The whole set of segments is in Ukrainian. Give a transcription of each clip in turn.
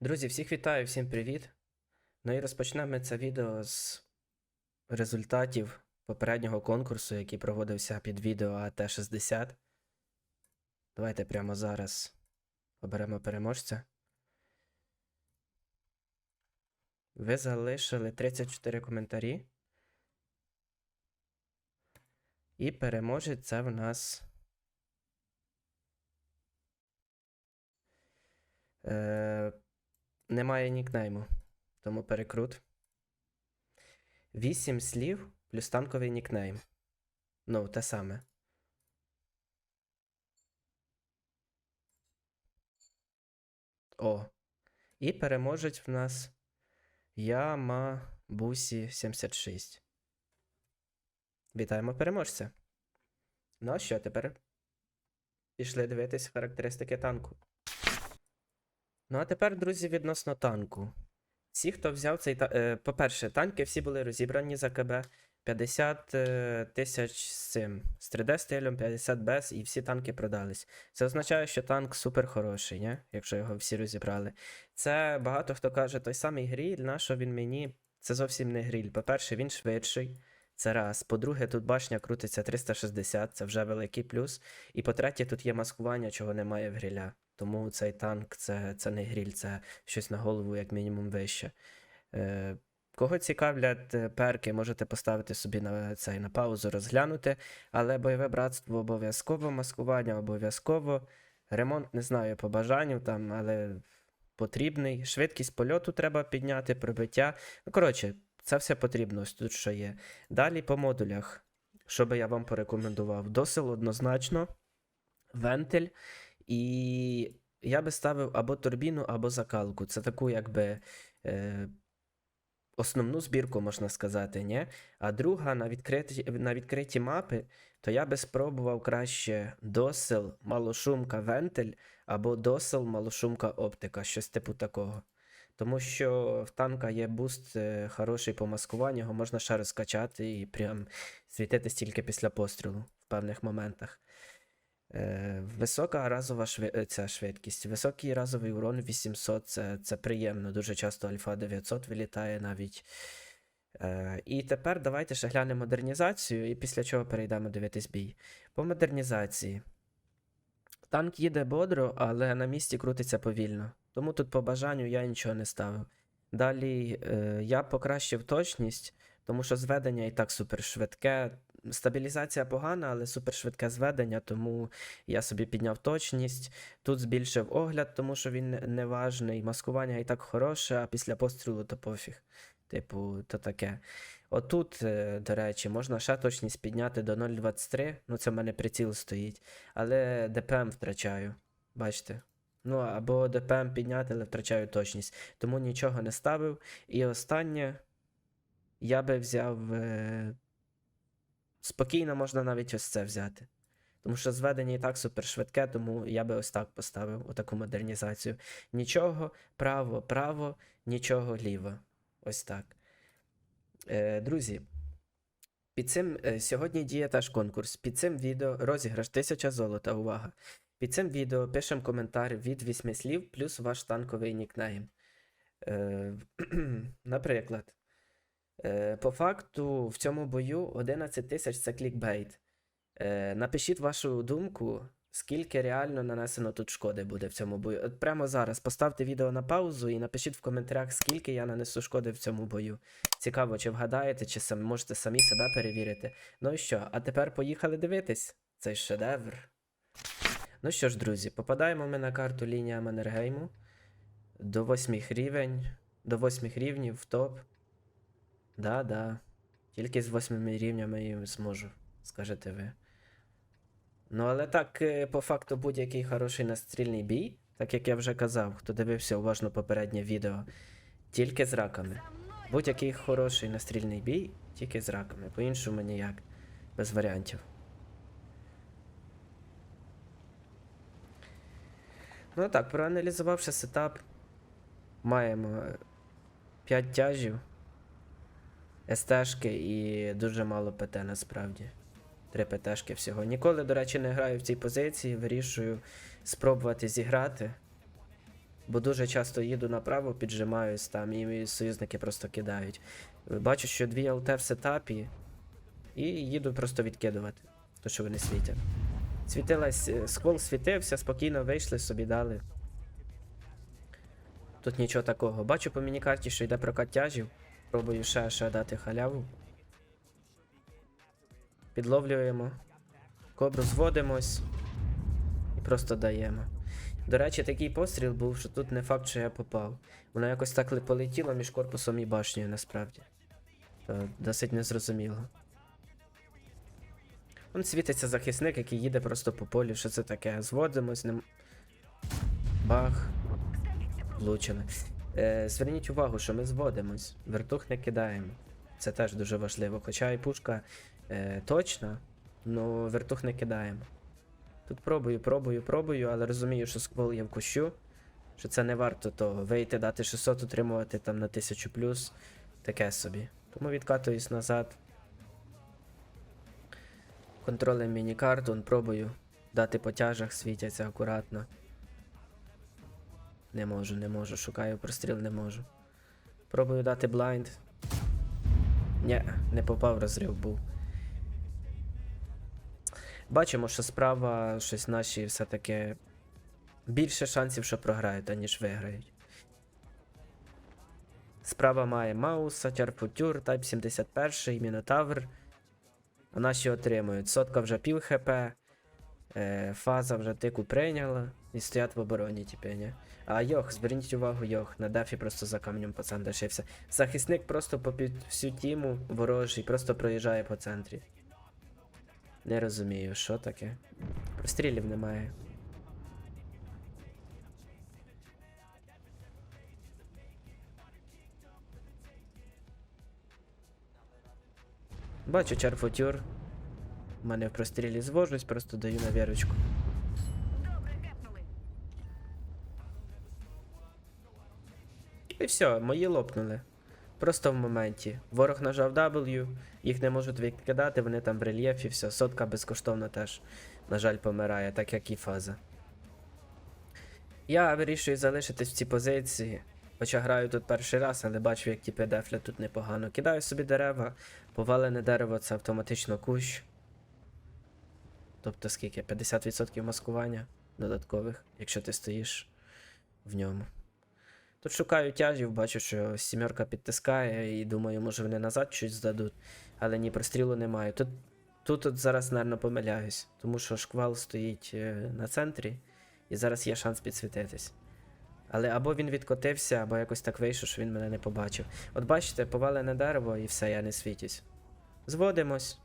Друзі, всіх вітаю, всім привіт. Ну і розпочнемо це відео з результатів попереднього конкурсу, який проводився під відео АТ-60. Давайте прямо зараз оберемо переможця. Ви залишили 34 коментарі. І переможець це в нас. Е, немає нікнейму, тому перекрут. 8 слів плюс танковий нікнейм. Ну, те саме. О. І переможець в нас Яма Бусі 76. Вітаємо переможця. Ну а що тепер? Пішли дивитись характеристики танку. Ну, а тепер, друзі, відносно танку. Всі, хто взяв цей та- е, По-перше, танки всі були розібрані за КБ 50 е, тисяч з цим. З 3D стилем, 50 без, і всі танки продались. Це означає, що танк супер хороший, не? якщо його всі розібрали. Це багато хто каже, той самий гріль, на що він мені? Це зовсім не гріль. По-перше, він швидший. Це раз. По-друге, тут башня крутиться 360, це вже великий плюс. І по-третє, тут є маскування, чого немає в гріля. Тому цей танк це, це не гріль, це щось на голову, як мінімум, вище. Е, кого цікавлять е, перки, можете поставити собі на цей на паузу, розглянути. Але бойове братство обов'язково, маскування обов'язково. Ремонт не знаю по бажанню там, але потрібний. Швидкість польоту треба підняти, пробиття. Ну, коротше, це все потрібно, тут що є. Далі по модулях, що би я вам порекомендував. Досил однозначно, вентиль. І я би ставив або турбіну, або закалку. Це таку, якби. Е, Основну збірку, можна сказати, ні? А друга на відкриті, на відкриті мапи, то я би спробував краще досил, малошумка, вентиль, або досил, малошумка, оптика, щось типу такого. Тому що в танка є буст хороший по маскуванню, його можна ще розкачати і прям світитись тільки після пострілу в певних моментах. Е, висока разова шви... е, ця швидкість. Високий разовий урон 800 це, це приємно. Дуже часто альфа 900 вилітає навіть. Е, і тепер давайте ще глянемо модернізацію, і після чого перейдемо дивитись бій. По модернізації. Танк їде бодро, але на місці крутиться повільно. Тому тут по бажанню я нічого не ставив. Далі е, я покращив точність, тому що зведення і так супершвидке. Стабілізація погана, але супершвидке зведення, тому я собі підняв точність. Тут збільшив огляд, тому що він не важний. Маскування і так хороше, а після пострілу то пофіг. Типу, то таке. Отут, е, до речі, можна ще точність підняти до 0,23. Ну, це в мене приціл стоїть. Але ДПМ втрачаю. Бачите? Ну, або ДПМ підняти, але втрачаю точність. Тому нічого не ставив. І останнє, я би взяв. Е... Спокійно можна навіть ось це взяти. Тому що зведення і так супершвидке, тому я би ось так поставив отаку модернізацію. Нічого право, право, нічого ліво. Ось так. Е, друзі, під цим е, сьогодні діє теж конкурс. Під цим відео розіграш 1000 золота. Увага! Під цим відео пишемо коментар від 8 слів плюс ваш танковий нікнейм. Е, наприклад, е, по факту в цьому бою 11 тисяч це клікбейт. Е, напишіть вашу думку, скільки реально нанесено тут шкоди буде в цьому бою. От прямо зараз поставте відео на паузу і напишіть в коментарях, скільки я нанесу шкоди в цьому бою. Цікаво, чи вгадаєте, чи сам, можете самі себе перевірити. Ну і що, а тепер поїхали дивитись цей шедевр. Ну що ж, друзі, попадаємо ми на карту лінія Маннергейму до 8 рівень, до 8 рівнів в топ. Да-да. Тільки з 8 рівнями я зможу, скажете ви. Ну, але так, е, по факту, будь-який хороший настрільний бій, так як я вже казав, хто дивився уважно попереднє відео, тільки з раками. Будь-який хороший настрільний бій, тільки з раками. По-іншому ніяк. Без варіантів. Ну так, проаналізувавши сетап, маємо 5 тяжів, СТшки і дуже мало ПТ насправді. Три ПТшки всього. Ніколи, до речі, не граю в цій позиції, вирішую спробувати зіграти. Бо дуже часто їду направо, піджимаюсь там, і союзники просто кидають. Бачу, що дві ЛТ в сетапі, і їду просто відкидувати, то що вони світять. Світилась, е, сквол світився, спокійно вийшли, собі дали. Тут нічого такого. Бачу по мінікарті, що йде прокат тяжів. Пробую ще, ще дати халяву. Підловлюємо. Кобру зводимось. І просто даємо. До речі, такий постріл був, що тут не факт, що я попав. Воно якось так полетіло між корпусом і башнею насправді. То досить незрозуміло. Он світиться захисник, який їде просто по полю. Що це таке? Зводимось, нем... Бах. Влучили. Е, зверніть увагу, що ми зводимось. Вертух не кидаємо. Це теж дуже важливо. Хоча і пушка е, точна, але вертух не кидаємо. Тут пробую, пробую, пробую, але розумію, що сквол є в кущу, що це не варто того. Вийти, дати 600, утримувати там на 1000 плюс. Таке собі. Тому відкатуюсь назад. Контролем міні-карту, пробую дати по тяжах, світяться акуратно. Не можу, не можу. Шукаю простріл, не можу. Пробую дати блайнд. Ні, не попав, розрив був. Бачимо, що справа щось наші все-таки більше шансів, що програють, аніж виграють. Справа має Мауса, Тярфутюр, Type 71, Мінотавр. Наші отримують. Сотка вже пів хп. Е, фаза вже тику прийняла і стоять в обороні ні. А Йох, зверніть увагу, Йох, на дефі просто за камнем пацан дешився. Захисник просто попід всю тіму ворожий, просто проїжджає по центрі. Не розумію, що таке. Прострілів немає. Бачу чарфутюр. У мене в прострілі звожусь, просто даю на вірочку. І все, мої лопнули. Просто в моменті. Ворог нажав W, їх не можуть відкидати, вони там в рельєфі, все. Сотка безкоштовно теж, на жаль, помирає, так як і фаза. Я вирішую залишитись в цій позиції. Хоча граю тут перший раз, але бачу, як тіпи дефля тут непогано. Кидаю собі дерева, повалене дерево це автоматично кущ. Тобто скільки? 50% маскування додаткових, якщо ти стоїш в ньому. Тут шукаю тяжів, бачу, що сімерка підтискає, і думаю, може вони назад щось здадуть. Але ні, прострілу немає. Тут, тут от зараз, напевно, помиляюсь, тому що шквал стоїть е, на центрі, і зараз є шанс підсвітитись. Але або він відкотився, або якось так вийшло, що він мене не побачив. От бачите, повалене дерево і все, я не світюсь. Зводимось.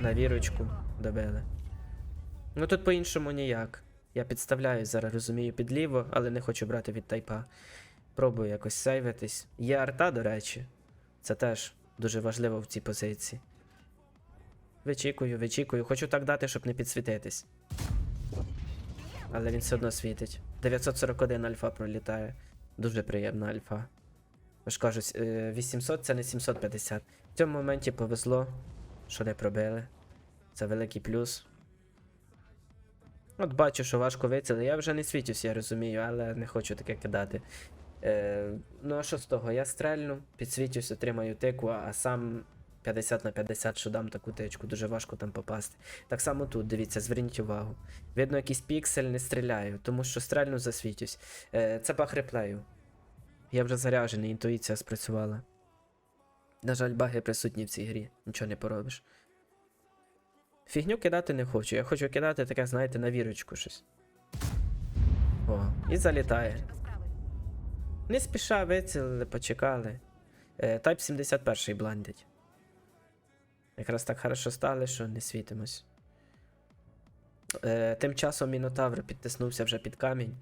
На вірочку добили. Ну тут по-іншому ніяк. Я підставляюсь зараз, розумію, підліво, але не хочу брати від тайпа. Пробую якось сейвитись. Є арта, до речі. Це теж дуже важливо в цій позиції. Вичікую, вичікую. Хочу так дати, щоб не підсвітитись. Але він все одно світить. 941 альфа пролітає. Дуже приємна альфа. Я ж кажу, е, 800 це не 750. В цьому моменті повезло, що не пробили. Це великий плюс. От бачу, що важко вицілити. Я вже не світюсь, я розумію, але не хочу таке кидати. Е, ну а що з того? Я стрельну, підсвітюсь, отримаю тику, а сам 50 на 50, що дам таку тичку, дуже важко там попасти. Так само тут, дивіться, зверніть увагу. Видно, якийсь піксель не стріляю, тому що стрельну засвітюсь. Е, це баг реплею. Я вже заряджений, інтуїція спрацювала. На жаль, баги присутні в цій грі, нічого не поробиш. Фігню кидати не хочу. Я хочу кидати таке, знаєте, на вірочку щось. О, і залітає. Не спіша вицілили, почекали. Е, Type 71 бландить. Якраз так хорошо стали, що не світимось. Е, тим часом Мінотавр підтиснувся вже під камінь.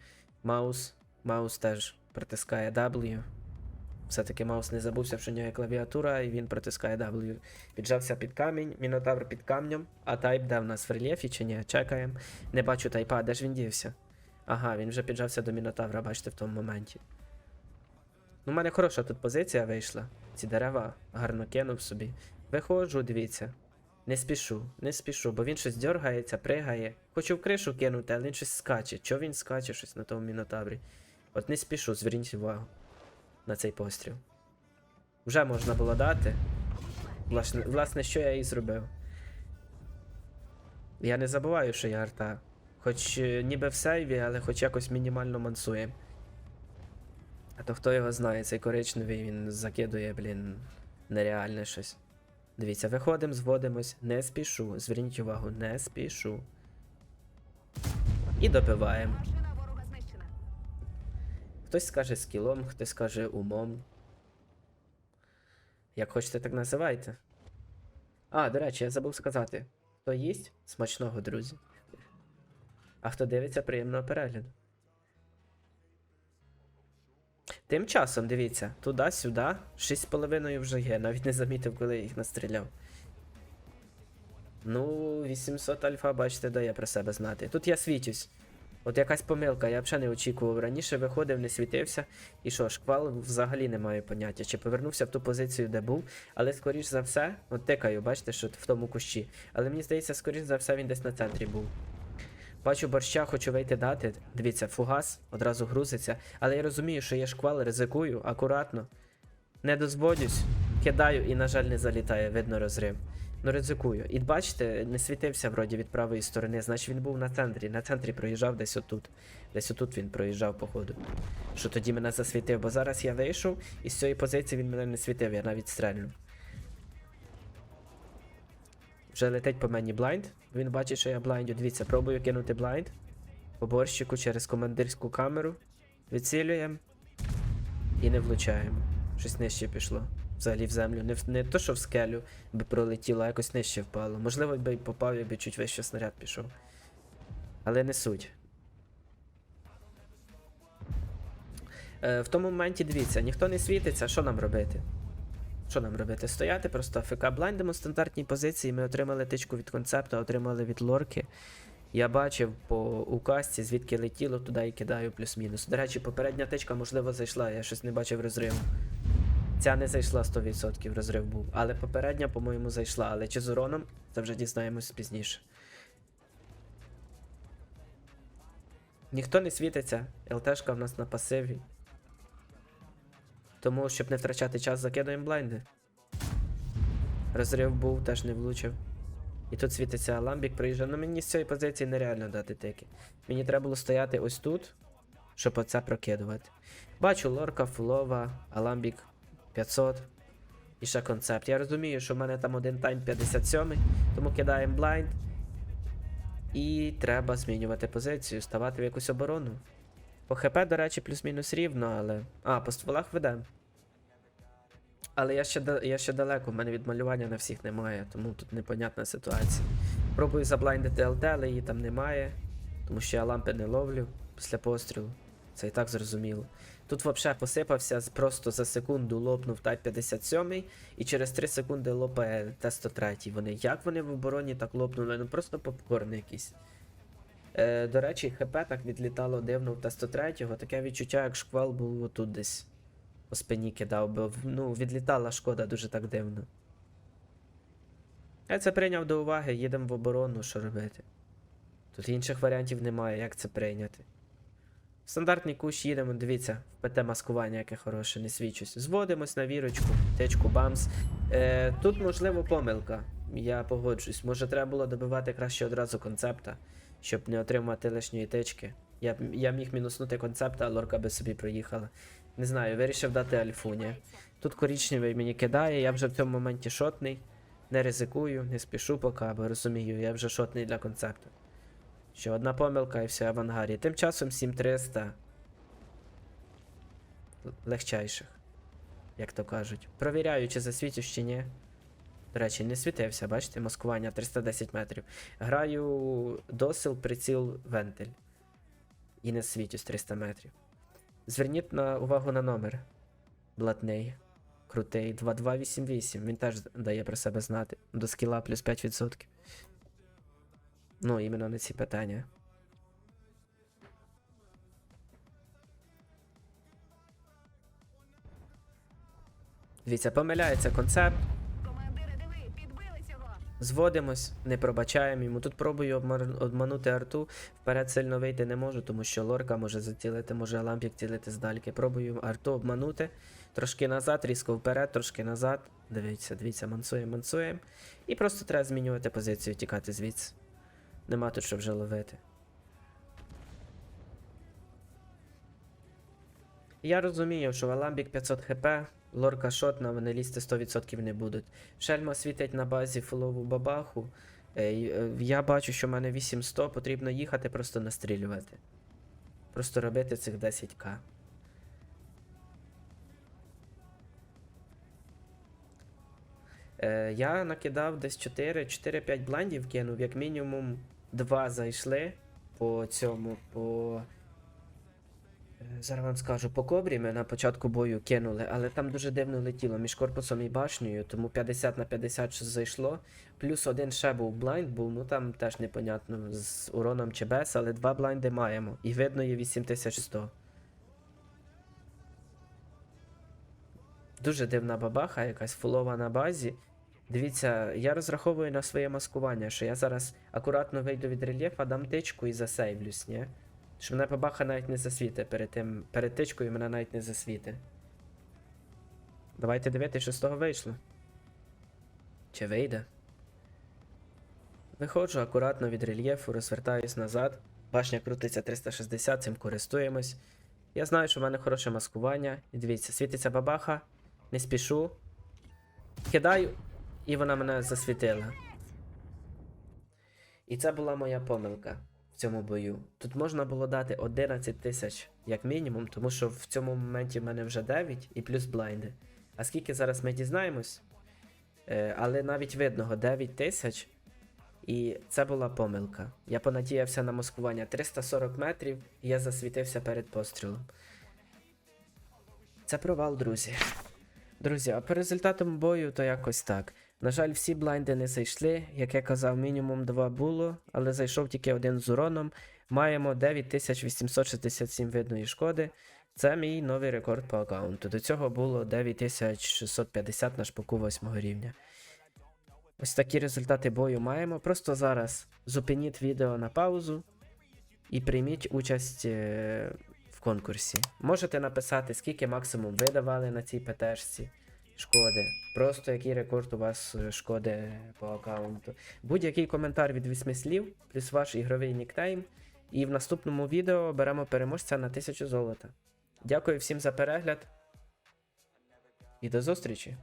Маус. Маус теж притискає W. Все-таки Маус не забувся, що в нього є клавіатура, і він притискає W. Піджався під камінь, Мінотавр під камнем. А тайп де в нас в рельєфі чи ні? Чекаємо. Не бачу тайпа, де ж він дівся? Ага, він вже піджався до Мінотавра, бачите, в тому моменті. Ну, у мене хороша тут позиція вийшла. Ці дерева гарно кинув собі. Виходжу, дивіться. Не спішу, не спішу, бо він щось дергається, пригає. Хочу в кришу кинути, але він щось скаче. Чого він скаче щось на тому мінотаврі? От не спішу, зверніть увагу на цей постріл. Вже можна було дати. Власне, власне, що я і зробив. Я не забуваю, що я арта. Хоч е, ніби в сейві, але хоч якось мінімально мансуємо. А то хто його знає, цей коричневий він закидує, блін, нереальне щось. Дивіться, виходимо, зводимось, не спішу. Зверніть увагу, не спішу. І добиваємо. Хтось скаже скілом, хтось скаже умом. Як хочете, так називайте. А, до речі, я забув сказати. Хто їсть? Смачного, друзі. А хто дивиться, приємного перегляду. Тим часом, дивіться, туди-сюди, 6,5 вже є, навіть не замітив, коли їх настріляв. Ну, 800 альфа, бачите, дає про себе знати. Тут я світюсь. От якась помилка, я взагалі не очікував. Раніше виходив, не світився. І що, шквал взагалі не маю поняття. Чи повернувся в ту позицію, де був, але скоріш за все, от тикаю, бачите, що в тому кущі. Але мені здається, скоріш за все, він десь на центрі був. Бачу борща, хочу вийти дати. Дивіться, фугас одразу грузиться. Але я розумію, що є шквал, ризикую, акуратно. Не дозводюсь, кидаю і, на жаль, не залітає, видно розрив. Ну, ризикую. І бачите, не світився вроді від правої сторони, значить він був на центрі. На центрі проїжджав десь отут. Десь отут він проїжджав, походу. Що тоді мене засвітив, бо зараз я вийшов, і з цієї позиції він мене не світив, я навіть стрельну. Вже летить по мені блайнд. Він бачить, що я блайндю. Дивіться, пробую кинути блайнд. По борщику через командирську камеру. Відцілюємо. І не влучаємо. Щось нижче пішло. Взагалі в землю. Не, в- не то, що в скелю би пролетіло, а якось нижче впало. Можливо, би попав, якби чуть вище снаряд пішов. Але не суть. Е, в тому моменті дивіться, ніхто не світиться, що нам робити? Що нам робити? Стояти просто АФК блайндимо стандартній позиції. Ми отримали тичку від концепту, отримали від лорки. Я бачив по указці, звідки летіло, туди і кидаю плюс-мінус. До речі, попередня тичка, можливо, зайшла, я щось не бачив розриву. Ця не зайшла 100% розрив був. Але попередня, по-моєму, зайшла. Але чи з уроном, це вже дізнаємось пізніше. Ніхто не світиться, ЛТшка в нас на пасиві. Тому, щоб не втрачати час, закидуємо блайнди. Розрив був, теж не влучив. І тут світиться аламбік, приїжджає. Ну мені з цієї позиції нереально дати тики. Мені треба було стояти ось тут, щоб оце прокидувати. Бачу лорка, фулова, аламбік 500. І ще концепт. Я розумію, що в мене там один тайм 57, тому кидаємо блайнд. І треба змінювати позицію, ставати в якусь оборону. По ХП, до речі, плюс-мінус рівно, але. А, по стволах ведем. Але я ще, я ще далеко, в мене відмалювання на всіх немає, тому тут непонятна ситуація. Пробую заблайндити ЛТ, але її там немає, тому що я лампи не ловлю після пострілу. Це і так зрозуміло. Тут взагалі посипався просто за секунду лопнув Type 57 і через 3 секунди лопає Т-103. Вони як вони в обороні так лопнули? Ну просто попкорн якийсь. Е, до речі, ХП так відлітало дивно в Т-103, таке відчуття, як шквал був отут десь. По спині кидав, бо ну, відлітала шкода дуже так дивно. Я це прийняв до уваги, їдемо в оборону, що робити. Тут інших варіантів немає, як це прийняти. Стандартний кущ їдемо, дивіться, в ПТ маскування, яке хороше, не свідчусь. Зводимось на вірочку, течку бамс. Е, тут, можливо, помилка. Я погоджуюсь. Може, треба було добивати краще одразу концепта, щоб не отримати лишньої течки. Я, я міг мінуснути концепта, а лорка би собі проїхала. Не знаю, вирішив дати альфуні. Тут коричневий мені кидає, я вже в цьому моменті шотний. Не ризикую, не спішу поки, бо розумію, я вже шотний для концепту. Ще одна помилка і все авангарі. Тим часом 7300 легчайших, як то кажуть. Провіряю, чи засвітю, чи ні. До речі, не світився, бачите, маскування 310 метрів. Граю досил, приціл, вентиль. І не світюсь 300 метрів. Зверніть на увагу на номер. Блатний. Крутий. 2288. Він теж дає про себе знати. До скіла плюс 5%. Ну, іменно на ці питання. Дивіться, помиляється концепт. Зводимось, не пробачаємо йому. Тут пробую обманути арту. Вперед сильно вийти не можу, тому що лорка може зацілити, може лампік цілити здальки. Пробую арту обманути. Трошки назад, різко вперед, трошки назад. Дивіться, дивіться, мансуємо, мансуємо. І просто треба змінювати позицію, тікати звідси. Нема тут що вже ловити. Я розумію, що Аламбік 500 хп, лорка шотна, вони лізти 100% не будуть. Шельма світить на базі фулову бабаху. Е, е, Я бачу, що в мене 8100, потрібно їхати, просто настрілювати. Просто робити цих 10к. Е, я накидав десь 4, 4-5 блайндів кинув, як мінімум 2 зайшли по цьому, по. Е, Зараз вам скажу, по кобрі ми на початку бою кинули, але там дуже дивно летіло між корпусом і башнею, тому 50 на 50 щось зайшло. Плюс один ще був блайнд, був, ну там теж непонятно з уроном чи без, але два блайнди маємо. І видно є 8100. Дуже дивна бабаха, якась фулова на базі. Дивіться, я розраховую на своє маскування, що я зараз акуратно вийду від рельєфа, дам тичку і засейвлюсь, ні? Що мене бабаха навіть не засвіте перед тим. Перед тичкою мене навіть не засвіте. Давайте дивитися, що з того вийшло. Чи вийде? Виходжу акуратно від рельєфу, розвертаюсь назад. Башня крутиться 360, цим користуємось. Я знаю, що в мене хороше маскування. І дивіться, світиться бабаха, не спішу. Кидаю, і вона мене засвітила. І це була моя помилка цьому бою. Тут можна було дати 11 тисяч як мінімум, тому що в цьому моменті в мене вже 9 і плюс блайнди. А скільки зараз ми дізнаємось? Е, але навіть видного 9 тисяч. І це була помилка. Я понадіявся на маскування 340 метрів, і я засвітився перед пострілом. Це провал, друзі. Друзі, а по результатам бою то якось так. На жаль, всі блайнди не зайшли. Як я казав, мінімум два було, але зайшов тільки один з уроном. Маємо 9867 видної шкоди. Це мій новий рекорд по аккаунту. До цього було 9650 на шпаку 8 рівня. Ось такі результати бою маємо. Просто зараз зупиніть відео на паузу і прийміть участь е, в конкурсі. Можете написати, скільки максимум ви давали на цій ПТшці шкоди. Просто який рекорд у вас е, шкоди по аккаунту. Будь-який коментар від 8 слів, плюс ваш ігровий нікнейм. І в наступному відео беремо переможця на 1000 золота. Дякую всім за перегляд. І до зустрічі!